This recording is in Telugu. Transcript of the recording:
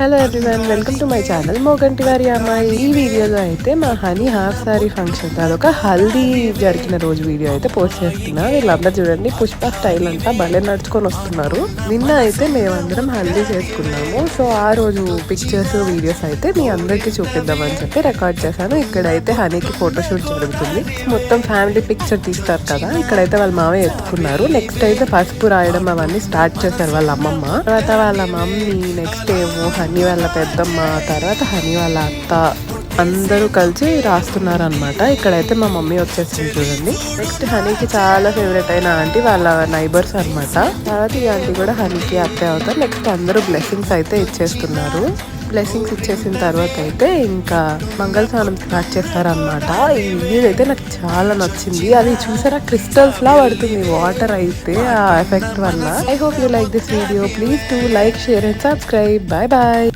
Hello everyone welcome to my channel Moganti వారి అమ్మాయి ఈ వీడియోలో అయితే మా హనీ హాఫ్ సారీ ఫంక్షన్ అదొక హల్దీ జరిగిన రోజు వీడియో అయితే పోస్ట్ చేస్తున్నా. వీళ్ళందరూ చూడండి పుష్ప స్టైల్ అంతా భలే నడుచుకొని వస్తున్నారు. నిన్న అయితే మేమందరం హల్దీ చేసుకున్నాము. సో ఆ రోజు పిక్చర్స్ వీడియోస్ అయితే మీ అందరికీ చూపిద్దామని చెప్పి రికార్డ్ చేశాను. ఇక్కడైతే హనీకి ఫోటోషూట్ జరుగుతుంది. మొత్తం ఫ్యామిలీ పిక్చర్ తీస్తారు కదా ఇక్కడైతే వాళ్ళ మావే ఎత్తుకున్నారు. నెక్స్ట్ అయితే పసుపు రాయడం అవన్నీ స్టార్ట్ చేశారు వాళ్ళ అమ్మమ్మ. తర్వాత వాళ్ళ మమ్మీ నెక్స్ట్ ఏమో హనీ వాళ్ళ పెద్దమ్మ తర్వాత హనీ వాళ్ళ అత్త అందరూ కలిసి రాస్తున్నారు అనమాట ఇక్కడైతే మా మమ్మీ వచ్చేసింది చూడండి. నెక్స్ట్ హనీకి చాలా ఫేవరెట్ అయిన ఆంటీ వాళ్ళ నైబర్స్ అనమాట తర్వాత ఈ ఆంటీ కూడా హనీకి అత్తే అవుతారు. నెక్స్ట్ అందరూ బ్లెస్సింగ్స్ అయితే ఇచ్చేస్తున్నారు. బ్లెస్సింగ్స్ ఇచ్చేసిన తర్వాత అయితే ఇంకా మంగళ స్నానం స్టార్ట్ చేస్తారనమాట ఈ వీడియో అయితే నాకు చాలా నచ్చింది. అది చూసారా? క్రిస్టల్స్ లా పడుతుంది. వాటర్ అయితే ఆ ఎఫెక్ట్ వల్ల. I hope you like this video please to like share and subscribe bye bye